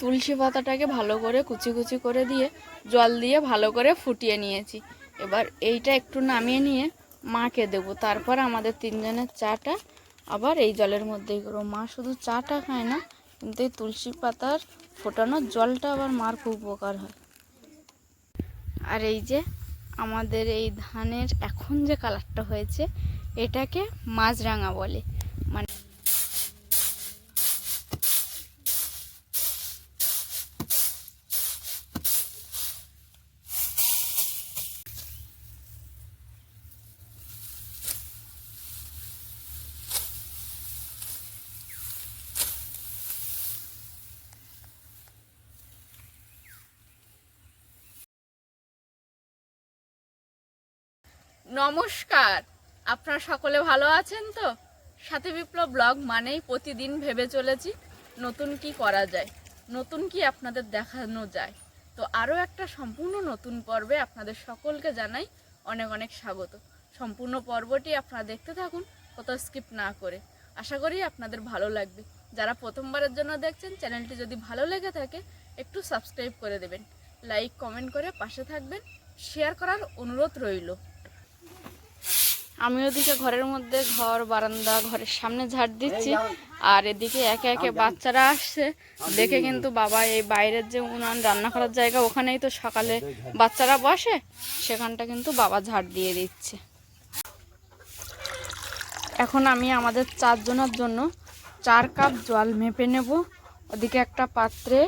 তুলসী পাতাটাকে ভালো করে কুচি কুচি করে দিয়ে জল দিয়ে ভালো করে ফুটিয়ে নিয়েছি। এবার এইটা একটু নামিয়ে নিয়ে মাকে দেবো। তারপর আমাদের তিনজনের চাটা আবার এই জলের মধ্যেই করব। মা শুধু চাটা খায় না, কিন্তু এই তুলসী পাতার ফোটানোর জলটা আবার মার খুব উপকার হয়। আর এই যে আমাদের এই ধানের এখন যে কালারটা হয়েছে, এটাকে মাছরাঙা বলে। মানে নমস্কার। আপনারা সকলে ভালো আছেন তো? সাথে বিপ্লব ব্লগ মানেই প্রতিদিন ভেবে চলেছি নতুন কি করা যায়, নতুন কি আপনাদের দেখানো যায়। তো আরও একটা সম্পূর্ণ নতুন পর্বে আপনাদের সকলকে জানাই অনেক অনেক স্বাগত। সম্পূর্ণ পর্বটি আপনারা দেখতে থাকুন, কোথাও স্কিপ না করে। আশা করি আপনাদের ভালো লাগবে। যারা প্রথমবারের জন্য দেখছেন, চ্যানেলটি যদি ভালো লেগে থাকে, একটু সাবস্ক্রাইব করে দেবেন। লাইক, কমেন্ট করে পাশে থাকবেন। শেয়ার করার অনুরোধ রইল। আমি ওদিকে ঘরের মধ্যে ঘর বারান্দা ঘরের সামনে ঝাড় দিচ্ছি। আর এদিকে একে একে বাচ্চারা আসছে। দেখে কিন্তু বাবা এই বাইরের যে উনান রান্না করার জায়গা ওখানেই তো সকালে বাচ্চারা বসে সেখানটা কিন্তু বাবা ঝাড় দিয়ে দিচ্ছে। এখন আমি আমাদের চারজনের জন্য চার কাপ জল মেপে নেব। ওদিকে একটা পাত্রে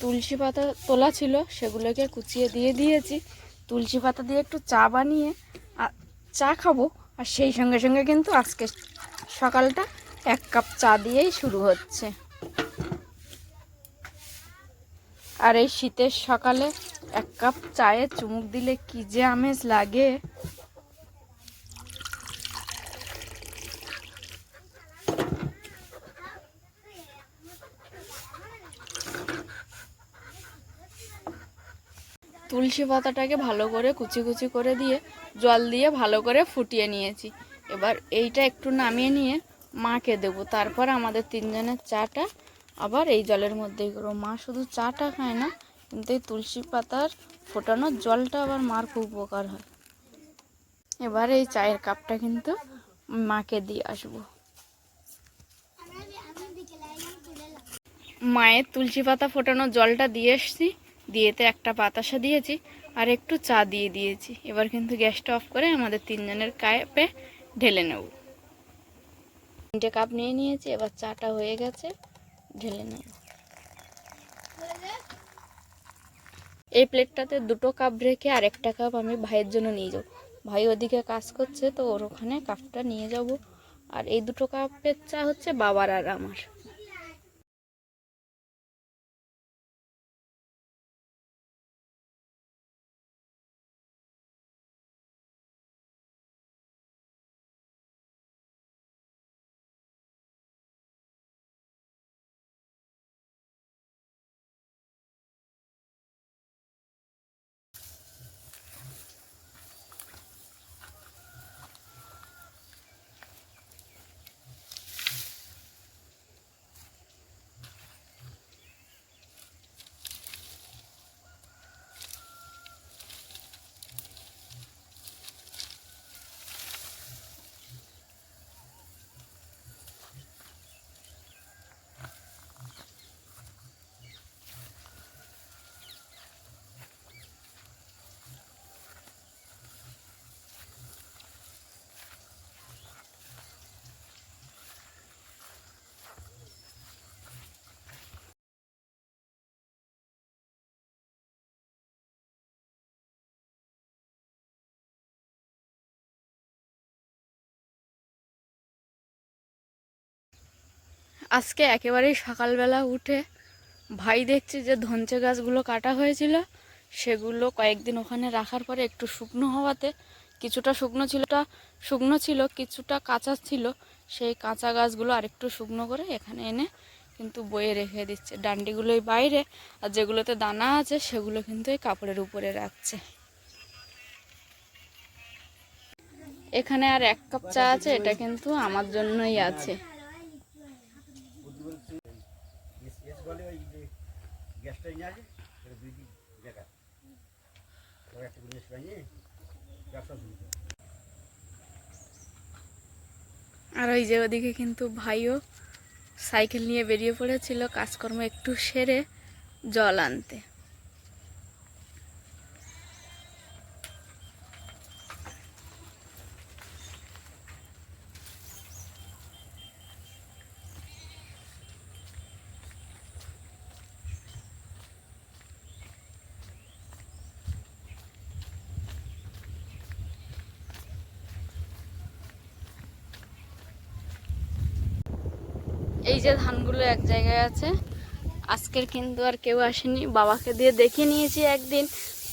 তুলসী পাতা তোলা ছিল সেগুলোকে কুচিয়ে দিয়ে দিয়েছি। তুলসী পাতা দিয়ে একটু চা বানিয়ে চা খাব। আর সেই সঙ্গে সঙ্গে কিন্তু আজকে সকালটা এক কাপ চা দিয়েই শুরু হচ্ছে। আর এই শীতের সকালে এক কাপ চায়ে চুমুক দিলে কি যে আমেজ লাগে। তুলসী পাতাটাকে ভালো করে কুচি কুচি করে দিয়ে জল দিয়ে ভালো করে ফুটিয়ে নিয়েছি। এবার এইটা একটু নামিয়ে নিয়ে মাকে দেবো। তারপর আমাদের তিনজনের চাটা আবার এই জলের মধ্যেই করব। মা শুধু চাটা খায় না, কিন্তু এই তুলসী পাতার ফোটানোর জলটা আবার মার খুব উপকার হয়। এবার এই চায়ের কাপটা কিন্তু মাকে দিয়ে আসব। মায়ের তুলসী পাতা ফোটানোর জলটা দিয়ে এসছি। দিয়েতে একটা বাতাসা দিয়েছি আর একটু চা দিয়ে দিয়েছি। এবার কিন্তু গ্যাসটা অফ করে আমাদের তিনজনের কাপে ঢেলে নেব। তিনটে কাপ নিয়ে নিয়েছি, এবার চাটা হয়ে গেছে, ঢেলে নেব। এই প্লেটটাতে দুটো কাপ রেখে আর একটা কাপ আমি ভাইয়ের জন্য নিয়ে যাব। ভাই ওদিকে কাজ করছে, তো ওর ওখানে কাপটা নিয়ে যাব। আর এই দুটো কাপের চা হচ্ছে বাবার আর আমার। আজকে একেবারেই সকালবেলা উঠে ভাই দেখছি যে ধনচে গাছগুলো কাটা হয়েছিল, সেগুলো কয়েকদিন ওখানে রাখার পরে একটু শুকনো হওয়াতে কিছুটা শুকনো ছিল টা শুকনো ছিল, কিছুটা কাঁচা ছিল, সেই কাঁচা গাছগুলো আরেকটু শুকনো করে এখানে এনে কিন্তু বয়ে রেখে দিচ্ছে। ডান্ডিগুলোই বাইরে, আর যেগুলোতে দানা আছে সেগুলো কিন্তু এই কাপড়ের উপরে রাখছে। এখানে আর এক কাপ চা আছে, এটা কিন্তু আমার জন্যই আছে। গ্যাসটা নিয়ে সেটা দুই দিন একটা জিনিস ব্যবসা শুরু আর ওই যে ওদিকে কিন্তু ভাইও সাইকেল নিয়ে বেরিয়ে পড়েছিল, কাজকর্ম একটু সেরে জল আনতে। এই যে ধানগুলো এক জায়গায় আছে, আজকের কিন্তু আর কেউ আসেনি, বাবাকে দিয়ে দেখে নিয়েছি একদিন।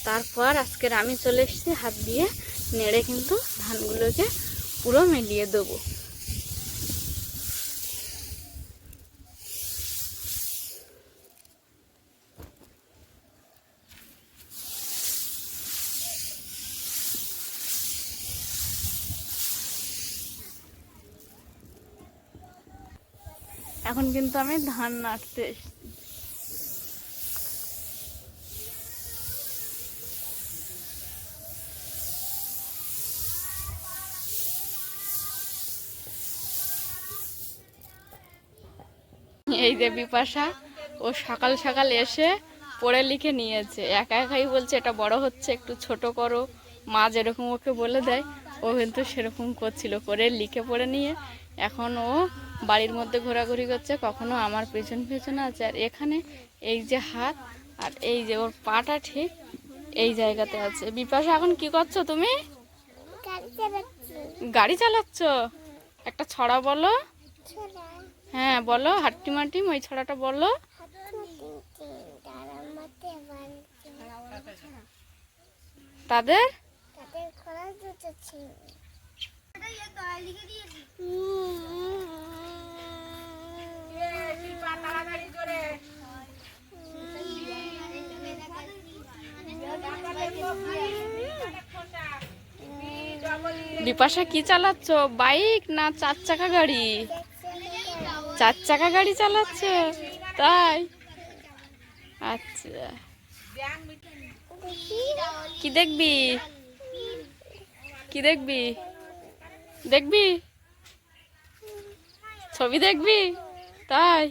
তারপর আজকের আমি চলে এসেছি হাত দিয়ে, নেড়ে কিন্তু ধানগুলোকে পুরো মিলিয়ে দেবো। এখন কিন্তু আমি ধান নাড়তে এই যে বিপাশা, ও সকাল সকাল এসে পড়ে লিখে নিয়েছে। একা একাই বলছে, এটা বড় হচ্ছে, একটু ছোট করো। মা যেরকম ওকে বলে দেয়, ও কিন্তু সেরকম করছিল, করে লিখে পড়ে নিয়ে। এখন ও বাড়ির মধ্যে ঘোরাঘুরি করছে, কখনো আমার পেছন পেছনে আছে। আর এখানে এই যে হাত আর এই যে ওর পাটা ঠিক এই জায়গাতে আছে। বিপাশা, এখন কি করছ তুমি? গাড়ি চালাচ্ছ? একটা ছড়া বলো। হ্যাঁ বলো, হাট্টি মাটিম ওই ছড়াটা বলো। তাদের? বিপাশা কি চালাচ্ছ? বাইক না চার চাকা গাড়ি? চার চাকা গাড়ি চালাচ্ছ? তাই? আচ্ছা। কি দেখবি? কি দেখবি? দেখবি? ছবি দেখবি? তাই।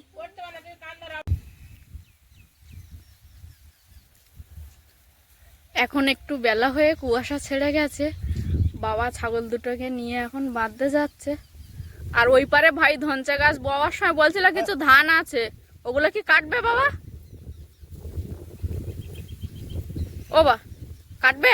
এখন একটু বেলা হয়ে কুয়াশা ছেড়ে গেছে। বাবা ছাগল দুটোকে নিয়ে এখন বাঁধতে যাচ্ছে। আর ওই পারে ভাই ধনচা গাছ বাবার সময় বলছিল কিছু ধান আছে। ওগুলো কি কাটবে বাবা? ও বা, কাটবে?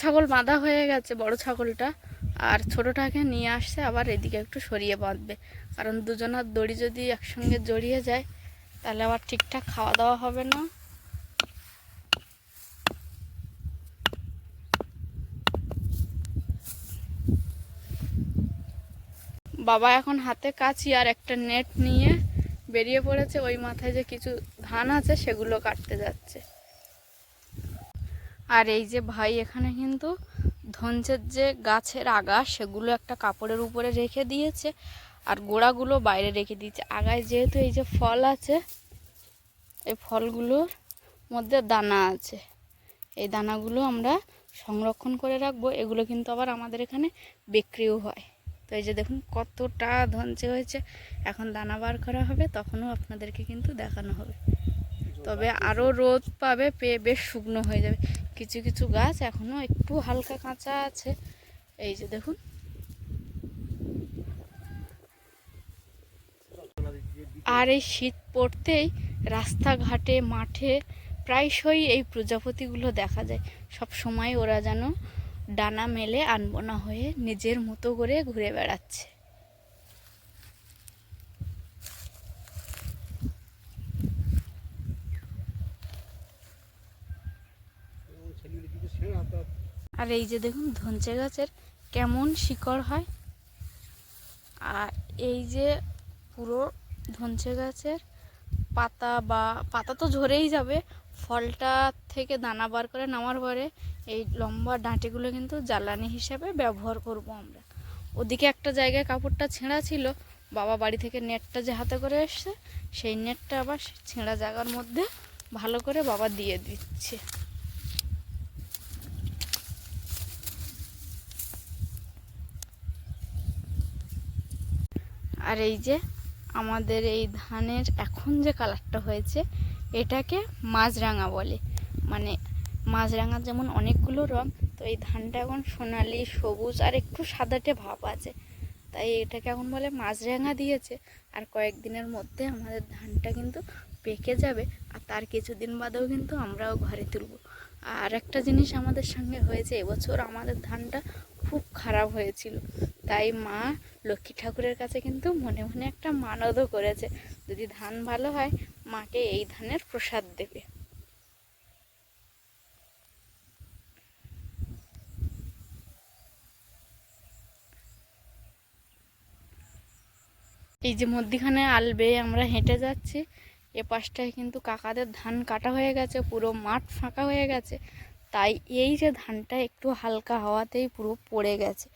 ছাগল বাঁধা হয়ে গেছে, বড় ছাগলটা। আর ছোটটাকে নিয়ে আসছে, আবার এদিকে একটু সরিয়ে বাঁধবে। কারণ দুজনার দড়ি যদি একসঙ্গে জড়িয়ে যায়, তাহলে আবার ঠিকঠাক খাওয়া দাওয়া হবে না। বাবা এখন হাতে কাছি আর একটা নেট নিয়ে বেরিয়ে পড়েছে। ওই মাথায় যে কিছু ধান আছে, সেগুলো কাটতে যাচ্ছে। আর এই যে ভাই এখানে কিন্তু ধনচের যে গাছের আগা, সেগুলো একটা কাপড়ের উপরে রেখে দিয়েছে আর গোড়াগুলো বাইরে রেখে দিয়েছে। আগায় যেহেতু এই যে ফল আছে, এই ফলগুলোর মধ্যে দানা আছে। এই দানাগুলো আমরা সংরক্ষণ করে রাখব। এগুলো কিন্তু আবার আমাদের এখানে বিক্রিও হয়। তো এই যে দেখুন কতটা ধনচে হয়েছে। এখন দানা বার করা হবে, তখনও আপনাদেরকে কিন্তু দেখানো হবে। তবে আরও রোদ পাবে, পেয়ে বেশ শুকনো হয়ে যাবে। কিছু কিছু গাছ এখনও একটু হালকা কাঁচা আছে। এই যে দেখুন। আর এই শীত পড়তেই রাস্তাঘাটে, মাঠে প্রায়শই এই প্রজাপতিগুলো দেখা যায়। সব সময় ওরা যেন ডানা মেলে আনবোনা হয়ে নিজের মতো করে ঘুরে বেড়াচ্ছে ছেলেগুলো কিছু ছেড়ে আর এই যে দেখুন ধনচে গাছের কেমন শিকড় হয়। আর এই যে পুরো ধনচে গাছের পাতা বা পাতা তো ঝরেই যাবে, ফলটা থেকে দানা বার করে নামার পরে এই লম্বা ডাঁটিগুলো কিন্তু জ্বালানি হিসাবে ব্যবহার করব আমরা। ওদিকে একটা জায়গায় কাপড়টা ছেঁড়া ছিল, বাবা বাড়ি থেকে নেটটা যে হাতে করে এসছে, সেই নেটটা আবার ছেঁড়া জায়গার মধ্যে ভালো করে বাবা দিয়ে দিচ্ছে। আর এই যে আমাদের এই ধানের এখন যে কালারটা হয়েছে, এটাকে মাছরাঙা বলে। মানে মাছরাঙার যেমন অনেকগুলো রং, তো এই ধানটা এখন সোনালি, সবুজ আর একটু সাদাটে ভাব আছে। তাই এটাকে এখন বলে মাছরাঙা দিয়েছে। আর কয়েকদিনের মধ্যে আমাদের ধানটা কিন্তু পেকে যাবে, আর তার কিছুদিন বাদেও কিন্তু আমরাও ঘরে তুলব। আর একটা জিনিস আমাদের সঙ্গে হয়েছে, এবছর আমাদের ধানটা খুব খারাপ হয়েছিল। তাই মা লক্ষ্মী ঠাকুরের কাছে কিন্তু মনে মনে একটা মানতও করেছে। যদি ধান ভালো হয়, মাকে এই ধানের প্রসাদ দেবে। এই যে মধ্যিখানে আলবে আমরা হেঁটে যাচ্ছি, এ পাশটায় কিন্তু কাকাদের ধান কাটা হয়ে গেছে, পুরো মাঠ ফাঁকা হয়ে গেছে। তাই এই যে ধানটা একটু হালকা হাওয়াতেই পুরো পড়ে গেছে।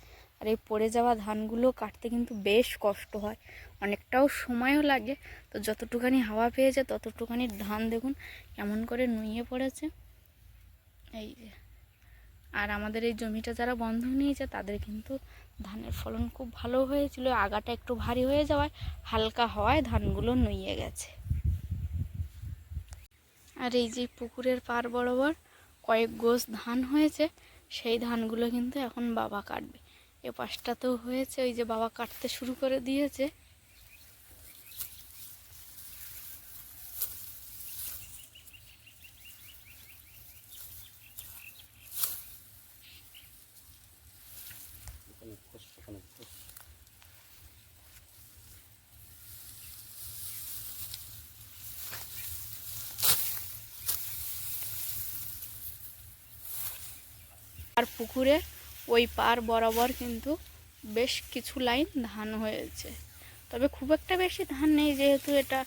আর এই পড়ে যাওয়া ধানগুলো কাটতে কিন্তু বেশ কষ্ট হয়। অনেকটাও সময়ও লাগে। তো যতটুখানি হাওয়া পেয়েছে ততটুখানি ধান দেখুন কেমন করে নুয়ে পড়েছে। এই যে। আর আমাদের এই জমিটা যারা বন্ধক নিয়েছে, তাদের কিন্তু ধানের ফলন খুব ভালো হয়েছিল। আগাটা একটু ভারী হয়ে যাওয়ায় হালকা হওয়ায় ধানগুলো নুয়ে গেছে। আর এই যে পুকুরের পার বরাবর কয়েক গোছ ধান হয়েছে, সেই ধানগুলো কিন্তু এখন বাবা কাটবে। এ পাশটাতেও হয়েছে ওই যে বাবা কাটতে শুরু করে দিয়েছে। আর পুকুরে ওই পার বরাবর কিন্তু বেশ কিছু লাইন ধান হয়েছে। তবে খুব একটা বেশি ধান নেই, যেহেতু এটা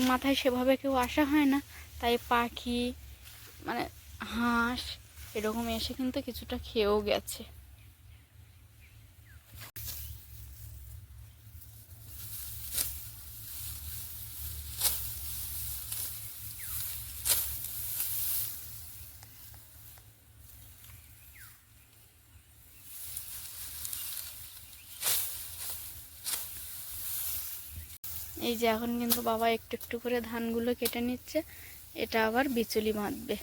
মাথায় সেভাবে কেউ আসা হয় না, তাই পাখি মানে হাঁস, এরকম এসে কিন্তু কিছুটা খেয়েও গেছে। এই যে এখন কিন্তু বাবা একটু একটু করে ধানগুলো কেটে নিচ্ছে, এটা আবার বিচুলি বাঁধবে।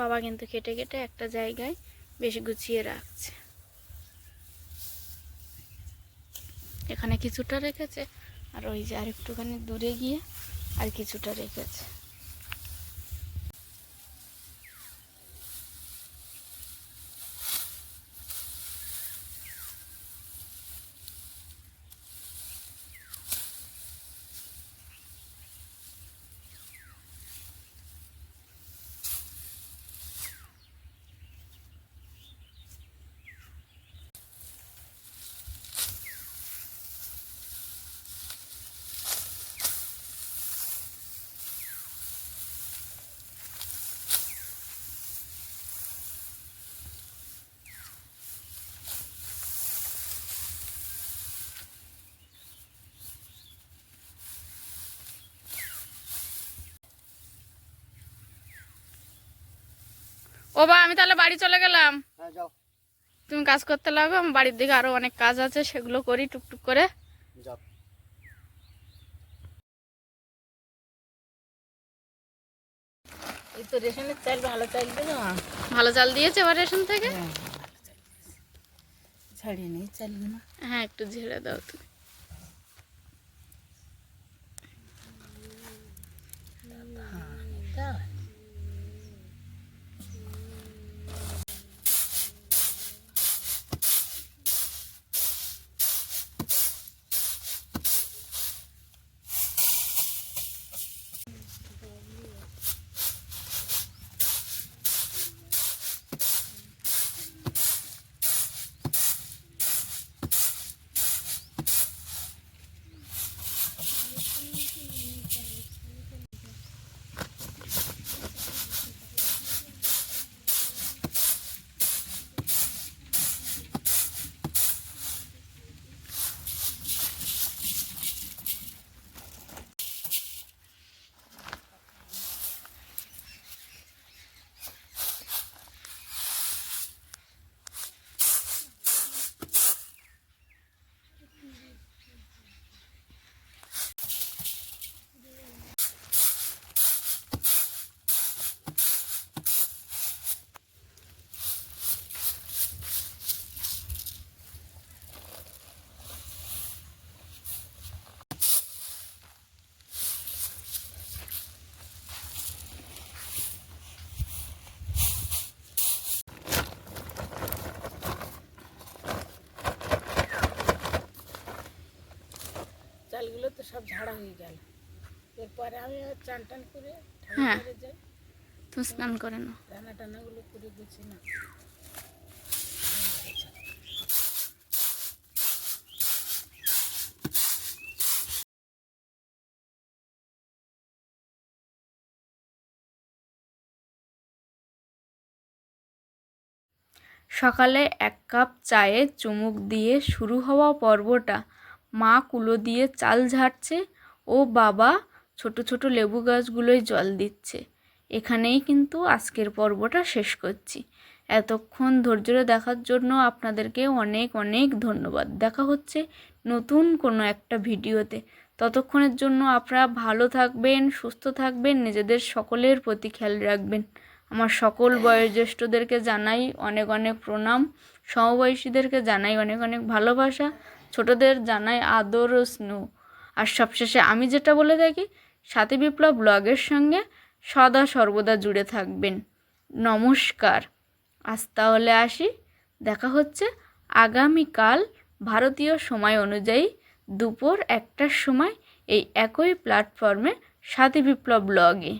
বাবা কিন্তু কেটে কেটে একটা জায়গায় বেশ গুছিয়ে রাখছে। এখানে কিছুটা রেখেছে, আর ওই যে আর একটুখানি দূরে গিয়ে আর কিছুটা রেখেছে। ও বা আমি তাহলে বাড়ি চলে গেলাম। হ্যাঁ তুমি কাজ করতে লাগো আমার বাড়ির দিকে আরও অনেক কাজ আছে সেগুলো করি টুকটুক করে। যাও। এই তো রেশনের চাল ভালো চাল দেবে ভালো চাল দিয়েছে এবার রেশন থেকে? হ্যাঁ ছাড়িয়ে নেই চালগুলো হ্যাঁ একটু ঝেড়ে দাও তুমি। সব ঝাড়া হয়ে গেল। এরপরে আমি চান টান করে হ্যাঁ। যাই। স্নান করে নাও। রান্না করে গুছি না সকালে এক কাপ চায়ে চুমুক দিয়ে শুরু হওয়া পর্বটা মা কুলো দিয়ে চাল ঝাড়ছে, ও বাবা ছোট ছোট লেবু গাছগুলোয় জল দিচ্ছে। এখানেই কিন্তু আজকের পর্বটা শেষ করছি। এতক্ষণ ধৈর্য দেখার জন্য আপনাদেরকে অনেক অনেক ধন্যবাদ। দেখা হচ্ছে নতুন কোনো একটা ভিডিওতে। ততক্ষণের জন্য আপনারা ভালো থাকবেন, সুস্থ থাকবেন, নিজেদের সকলের প্রতি খেয়াল রাখবেন। আমার সকল বয়োজ্যেষ্ঠদেরকে জানাই অনেক অনেক প্রণাম। সমবয়সীদেরকে জানাই অনেক অনেক ভালোবাসা। ছোটদের জানাই আদর ও স্নেহ। আর সবশেষে আমি যেটা বলে থাকি, সাথী বিপ্লব ব্লগের সঙ্গে সদা সর্বদা জুড়ে থাকবেন। নমস্কার। আজ তাহলে আসি। দেখা হচ্ছে আগামীকাল ভারতীয় সময় অনুযায়ী দুপুর একটার সময় এই একই প্ল্যাটফর্মে সাথী বিপ্লব ব্লগে।